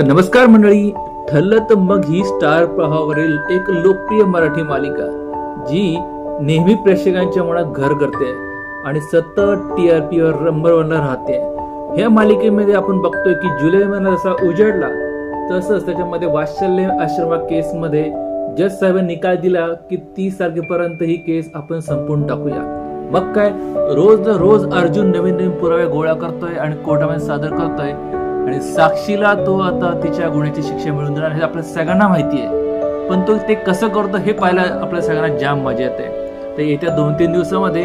तर नमस्कार मंडळी. ठरलं तर मग ही स्टार प्रवाहावरील एक लोकप्रिय मराठी मालिका जी नेहमी प्रेक्षकांच्या मनात घर करते आणि सतत टी आर पीवर नंबर वनला राहते. ह्या मालिकेमध्ये आपण बघतोय की जुलै महिना जसा उजडला तसंच त्याच्यामध्ये वात्सल्य आश्रमा केसमध्ये जज साहेबांनी निकाल दिला की तीस तारखेपर्यंत ही केस आपण संपवून टाकूया. मग काय? रोज रोज अर्जुन नवीन नवीन पुरावे गोळा करतोय आणि कोर्टामध्ये सादर करतोय. आणि साक्षीला तो आता तिच्या गुन्ह्याची शिक्षा मिळून देणार हे आपल्या सगळ्यांना माहिती आहे. पण तो ते कसं करतो हे पाहायला आपल्या सगळ्यांना जाम मजा येते. तर येत्या दोन तीन दिवसामध्ये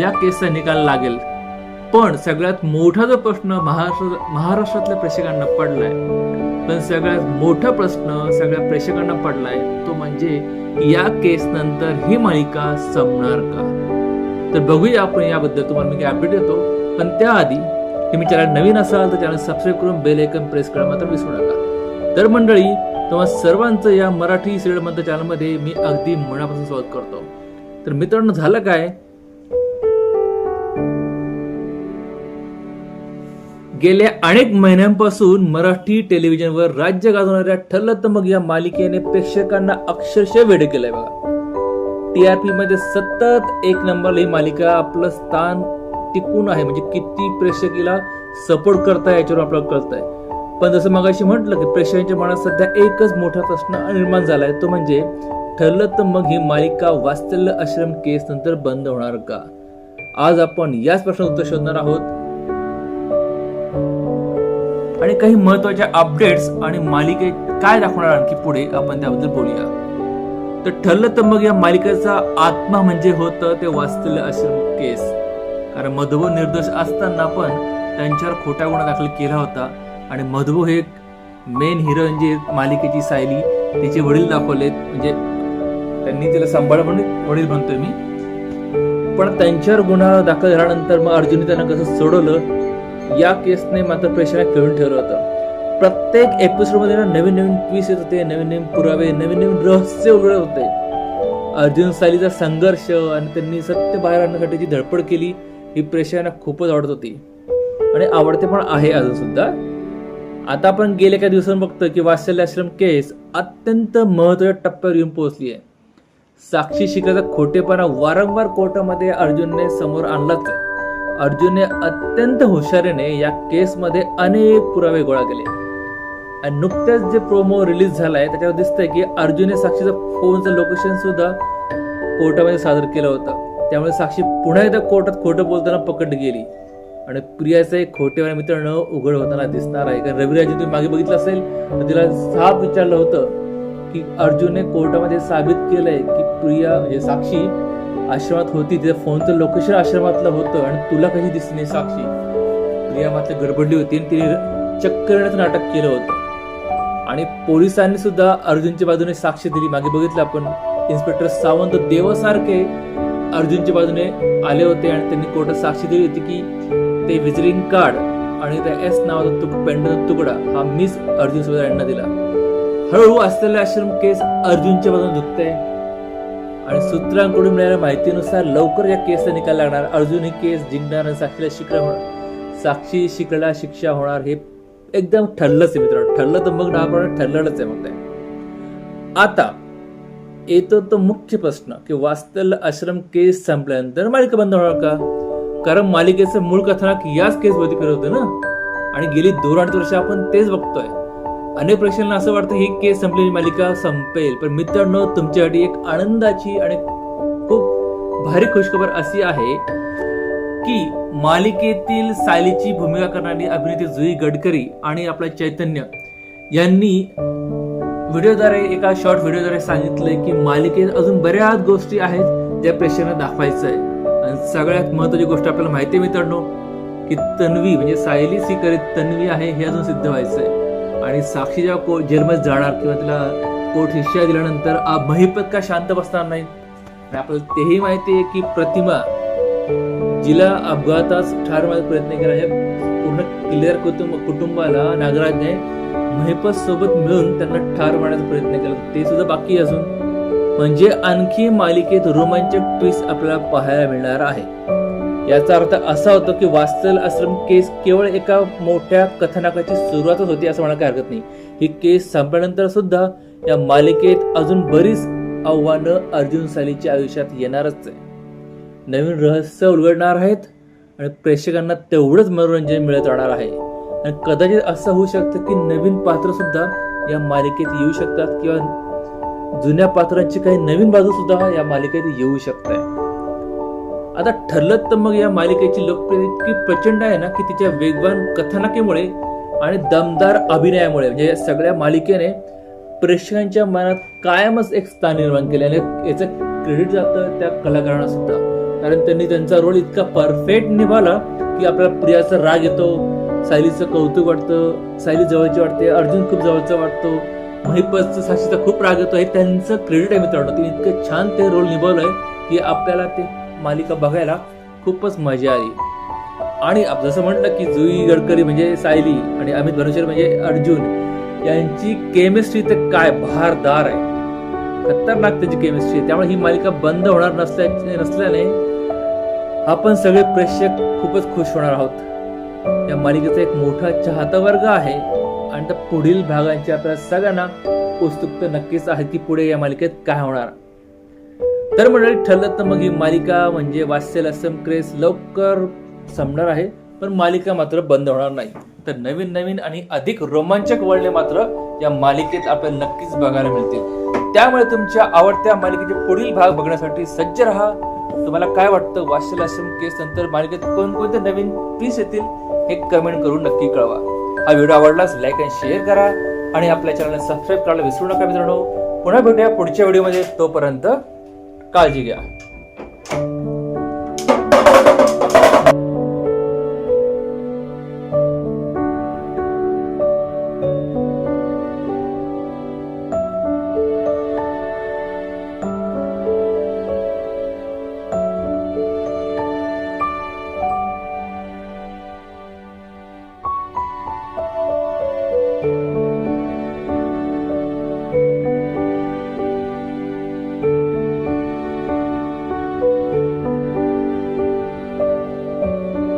या केसचा निकाल लागेल. पण सगळ्यात मोठा जो प्रश्न महाराष्ट्र महाराष्ट्रातल्या प्रेक्षकांना पडलाय पण सगळ्यात मोठा प्रश्न सगळ्या प्रेक्षकांना पडलाय तो म्हणजे या केस नंतर ही मालिका संपणार का? तर बघूया आपण याबद्दल. तुम्हाला मी अपडेट देतो. पण त्याआधी तुम्ही चॅनल नवीन असाल तर चॅनल सबस्क्राईब करून बेल आयकन प्रेस करा मात्र विसरू नका. तर मंडळी तेव्हा सर्वांचं या मराठी सिरियल मंत्र चॅनलमध्ये मी अगदी मनापासून स्वागत करतो. तर मित्रांनो झालं काय? गेल्या अनेक महिन्यांपासून मराठी टेलिव्हिजनवर राज्य गाजवणाऱ्या ठरलं तर मग या मालिकेने प्रेक्षकांना अक्षरशः वेड केलंय बघा. टीआरपी मध्ये सतत एक नंबरला ही मालिका आपलं स्थान टिकून आहे. म्हणजे किती प्रेक्षकीला सपोर्ट करताय याच्यावर आपल्याला कळतंय. पण जसं मगाशी म्हटलं की प्रेक्षकांच्या मनात सध्या एकच मोठा प्रश्न निर्माण झालाय. तो म्हणजे ठरलं तर मग ही मालिका वास्तल्य आश्रम केस नंतर बंद होणार का? आज आपण याच प्रश्नाचं उत्तर शोधणार आहोत. आणि काही महत्त्वाच्या अपडेट्स आणि मालिकेत काय दाखवणार आणखी पुढे आपण त्याबद्दल बोलूया. तर ठरलं तर मग या मालिकेचा आत्मा म्हणजे होतं ते वास्तल्य आश्रम केस. कारण मधुभाऊ निर्दोष असताना पण त्यांच्यावर खोटा गुन्हा दाखल केला होता. आणि मधुभाऊ हे मेन हिरोईन जी मालिकेची सायली. तिचे वडील दाखवलेत. म्हणजे त्यांनी तिला सांभाळ म्हणून वडील म्हणतोय मी. पण त्यांच्यावर गुन्हा दाखल झाल्यानंतर मग अर्जुनने त्यांना कसं सोडवलं? या केसने मात्र प्रेक्षकांना खेळून ठेवलं होतं. प्रत्येक एपिसोडमध्ये ना नवीन नवीन ट्विस्ट येत होते नवीन नवीन पुरावे नवीन नवीन रहस्य उघडत होते. अर्जुन सालीचा संघर्ष आणि त्यांनी सत्य बाहेर आणण्यासाठी जी धडपड केली ही प्रेक्षकांना खूपच आवडत होती. आणि आवडते पण आहे अजून सुद्धा. आता आपण गेल्या काही दिवसांनी बघतो की वात्सल्य आश्रम केस अत्यंत महत्त्वाच्या टप्प्यावर येऊन पोहोचली आहे साक्षी शिकायचा खोटेपणा वारंवार कोर्टामध्ये अर्जुनने समोर आणलाच आहे अर्जुनने अत्यंत हुशारीने या केसमध्ये अनेक पुरावे गोळा केले. आणि नुकत्याच जे प्रोमो रिलीज झालाय त्याच्यावर दिसतंय की अर्जुनने साक्षीचं फोनचं लोकेशन सुद्धा कोर्टामध्ये सादर केलं होतं. त्यामुळे साक्षी पुन्हा एकदा कोर्टात खोटं बोलताना पकडली गेली. आणि प्रियाचा एक खोटेवाले मित्र न उघड होताना दिसणार आहे. कारण रविराजी तुम्ही मागे बघितलं असेल तर तिला साफ विचारलं होतं की अर्जुनने कोर्टामध्ये साबित केलंय की प्रिया म्हणजे साक्षी आश्रमात होती. तिच्या फोनचं लोकेशन आश्रमातलं होतं आणि तुला कशी दिसली नाही साक्षी? प्रिया मात्र गडबडली होती आणि तिने चक्करण्याचं नाटक केलं होतं. आणि पोलिसांनी सुद्धा अर्जुनच्या बाजूने साक्ष दिली. मागे बघितलं आपण इन्स्पेक्टर सावंत देवासारखे अर्जुनच्या बाजूने आले होते आणि त्यांनी कोर्टात साक्षी दिली होती की ते विजिटिंग कार्ड आणि त्या एस नावाचा तुक पेंडचा तुकडा हा मिस अर्जुन सोबत यांना दिला. हळूहळू असलेला आश्रम केस अर्जुनच्या बाजूने दुखते आणि सूत्रांकडून मिळाल्या माहितीनुसार लवकर या केसचा निकाल लागणार. अर्जुन ही केस जिंकणार आणि साक्षीला शिकला होणार साक्षी शिकला शिक्षा होणार हे एकदम ठरलंच आहे मित्रांनो. ठरलं तर मग आपण ठरलेलंच आहे मग ते आता येतो तो मुख्य प्रश्न की वास्तल आश्रम केस संपल्यानंतर मालिका बंद होणार का? कारण मालिकेचं मूळ कथानक याच केस करत होतं ना? आणि गेली दोन आठ वर्ष आपण तेच बघतोय. अनेक प्रेक्षकांना असं वाटतं ही केस संपलेली मालिका संपेल पण मित्रांनो तुमच्यासाठी एक आनंदाची आणि खूप भारी खुशखबर अशी आहे की मालिकेतील सायलीची भूमिका करणारी अभिनेत्री जुई गडकरी आणि आपला चैतन्य यांनी व्हिडिओद्वारे एका शॉर्ट व्हिडिओद्वारे सांगितलंय की मालिकेत अजून बऱ्याच गोष्टी आहेत ज्या प्रेक्षकांना दाखवायचं आहे आणि सगळ्यात महत्वाची गोष्ट आपल्याला माहिती आहे मित्रांनो की तन्वी म्हणजे सायली सी करीत तन्वी आहे हे अजून सिद्ध व्हायचं आहे आणि साक्षी जेव्हा को जेलमध्ये जाणार किंवा तिला कोर्ट शिक्षा दिल्यानंतर आ- महिपत का शांत बसणार नाही? आणि आपल्याला तेही माहिती आहे की प्रतिमा जिला अपघातात ठार मारण्याचा प्रयत्न केला आहे. पूर्ण क्लिअर कुटुंब कुटुंबाला नागराजने महिपत सोबत मिळून त्यांना ठार मारण्याचा प्रयत्न केला. ते सुद्धा बाकी असून म्हणजे आणखी मालिकेत रोमांचक ट्विस्ट आपल्याला पाहायला मिळणार आहे. याचा अर्थ असा होतो की वास्तल आश्रम केस केवळ एका मोठ्या कथानकाची सुरुवातच होती असं म्हणायला काही हरकत नाही. ही केस संपल्यानंतर सुद्धा या मालिकेत अजून बरीच आव्हानं अर्जुन सालीच्या आयुष्यात येणारच आहे. नवीन रहस्य उलगडणार आहेत आणि प्रेक्षकांना तेवढंच मनोरंजन मिळत राहणार आहे. आणि कदाचित असं होऊ शकतं की नवीन पात्र सुद्धा या मालिकेत येऊ शकतात किंवा जुन्या पात्रांची काही नवीन बाजू सुद्धा या मालिकेत येऊ शकत आहे आता ठरलं तर मग या मालिकेची लोकप्रियता इतकी प्रचंड आहे ना की तिच्या वेगवान कथानकेमुळे आणि दमदार अभिनयामुळे म्हणजे या सगळ्या मालिकेने प्रेक्षकांच्या मनात कायमच एक स्थान निर्माण केले आणि याचं क्रेडिट जातं त्या कलाकारांना सुद्धा. कारण त्यांनी त्यांचा रोल इतका परफेक्ट निभावला की आपल्याला प्रियाचा राग येतो सायलीचं कौतुक वाटतं सायली जवळची वाटते अर्जुन खूप जवळचा वाटतो. महिपतचं साक्षीचा खूप राग येतो. हे त्यांचं क्रेडिट आहे मित्रांनो. त्यांनी इतकं छान ते रोल निभावलंय की आपल्याला ते मालिका बघायला खूपच मजा आली. आणि जसं म्हटलं की जुई गडकरी म्हणजे सायली आणि अमित भनुशर म्हणजे अर्जुन यांची केमिस्ट्री तर काय? भारदार आहे. खतरनाक त्याची केमिस्ट्री आहे. त्यामुळे ही मालिका बंद होणार नसल्या नसल्याने आपण सगळे प्रेक्षक खूपच खुश होणार आहोत. या मालिकेचा एक मोठा चाहता वर्ग आहे. आणि त्या पुढील भागांची आपल्या सगळ्यांना उत्सुकता नक्कीच आहे की पुढे या मालिकेत काय होणार. तर मंडळी ठरलं तर मग ही मालिका म्हणजे वात्सल असम क्रेस लवकर संपणार आहे. पण मालिका मात्र बंद होणार नाही. तर नवीन नवीन आणि अधिक रोमांचक वळणे मात्र या मालिकेत आपल्याला नक्कीच बघायला मिळतील. त्यामुळे तुमच्या आवडत्या मालिकेचे पुढील भाग बघण्यासाठी सज्ज राहा. तुम्हाला काय वाटतं? वात्सल आश्रम केस नंतर मालिकेत कोणकोणते नवीन पीस येतील? हे कमेंट करून नक्की कळवा. हा व्हिडिओ आवडलाच लाईक अँड शेअर करा आणि आपल्या चॅनलला सबस्क्राईब करायला विसरू नका मित्रांनो. पुन्हा भेटूया पुढच्या व्हिडिओमध्ये तोपर्यंत काळजी घ्या.